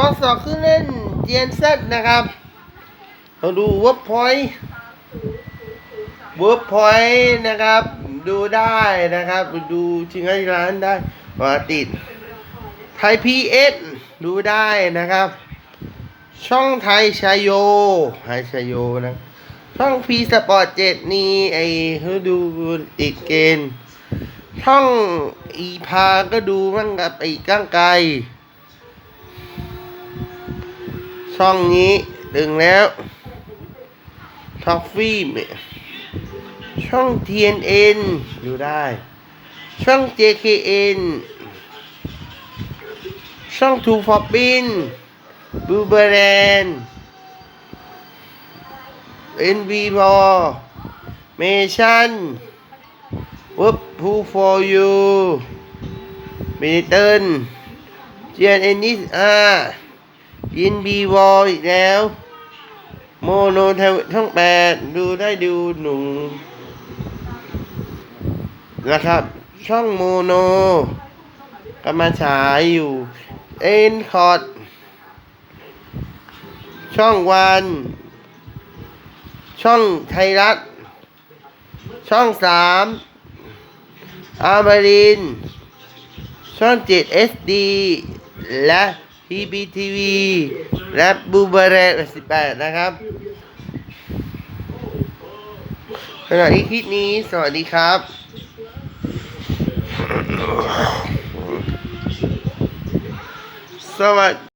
ข้อสอบขึ้นเล่นเจียนเซตนะครับ เราดูเวิร์กพอยต์เวิร์กพอยต์นะครับ ดูได้นะครับ ดูชิงไอร้านได้ว่าติดไทยพีเอสดูได้นะครับ ช่องไทยชายโยไทยชายโยนะ ช่องพีสปอร์ตเจ็ดนี่ไอ้เขาดูอีกเกณฑ์ช่องอีพาก็ดูมั่งกับไอ้ก้างไกล ช่องนี้ดึงแล้วท็อฟฟี่ช่อง TNN ดูได้ ช่อง JKN ช่อง Two for Bin บูเบแรน NB b o m a t i o n Work Who for You m i n i t o n GNN 25 NB b o อี กแล้ว โมโนเทวช่องแปดดูได้ดูหนุ่มนะครับ ช่องโมโนก็มาฉายอยู่ เอ็นคอร์ดช่องวัน ช่องไทยรัฐ ช่องสามอามาริน ช่องเจ็ดเอสดีและ พีบีทีวีและบูเบเรสิบแปดนะครับขณะที่คลิปนี้ สวัสดีครับ สวัสดี